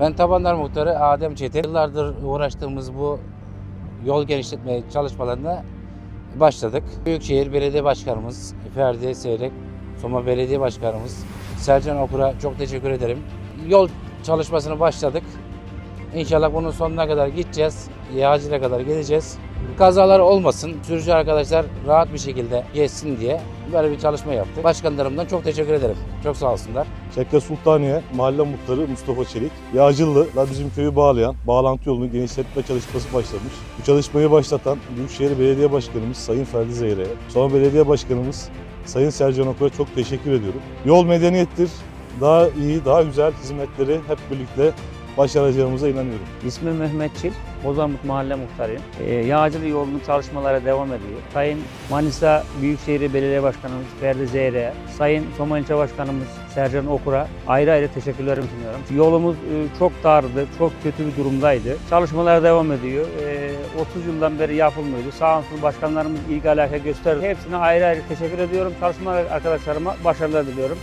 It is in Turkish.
Ben Tabanlar Muhtarı Adem Çetin. Yıllardır uğraştığımız bu yol genişletme çalışmalarına başladık. Büyükşehir Belediye Başkanımız Ferdi Seyrek, Soma Belediye Başkanımız Selcan Okur'a çok teşekkür ederim. Yol çalışmasını başladık. İnşallah bunun sonuna kadar gideceğiz. Yağcı'ya kadar gideceğiz. Kazalar olmasın, sürücü arkadaşlar rahat bir şekilde geçsin diye böyle bir çalışma yaptık. Başkanlarımdan çok teşekkür ederim. Çok sağ olsunlar. Şekke Sultaniye Mahalle Muhtarı Mustafa Çelik. Yağcılı'la bizim köyü bağlayan bağlantı yolunu genişletme çalışması başlamış. Bu çalışmayı başlatan Büyükşehir Belediye Başkanımız Sayın Ferdi Zeyre'ye, sonra Belediye Başkanımız Sayın Sercan Okur'a çok teşekkür ediyorum. Yol medeniyettir. Daha iyi, daha güzel hizmetleri hep birlikte başaracağımıza inanıyorum. İsmim Mehmet Çil, Bozamut Mahalle Muhtarıyım. Ee, Yağcılı yolunun çalışmaları devam ediyor. Sayın Manisa Büyükşehir Belediye Başkanımız Ferdi Zeyre, Sayın Soma İlçe Başkanımız Sercan Okur'a ayrı ayrı teşekkürlerimi sunuyorum. Yolumuz e, çok dardı, çok kötü bir durumdaydı. Çalışmalar devam ediyor. Ee, 30 yıldan beri yapılmıyordu. Sağ olsun başkanlarımız ilgi alaka gösterdi. Hepsine ayrı ayrı teşekkür ediyorum. Çalışma arkadaşlarıma başarılar diliyorum.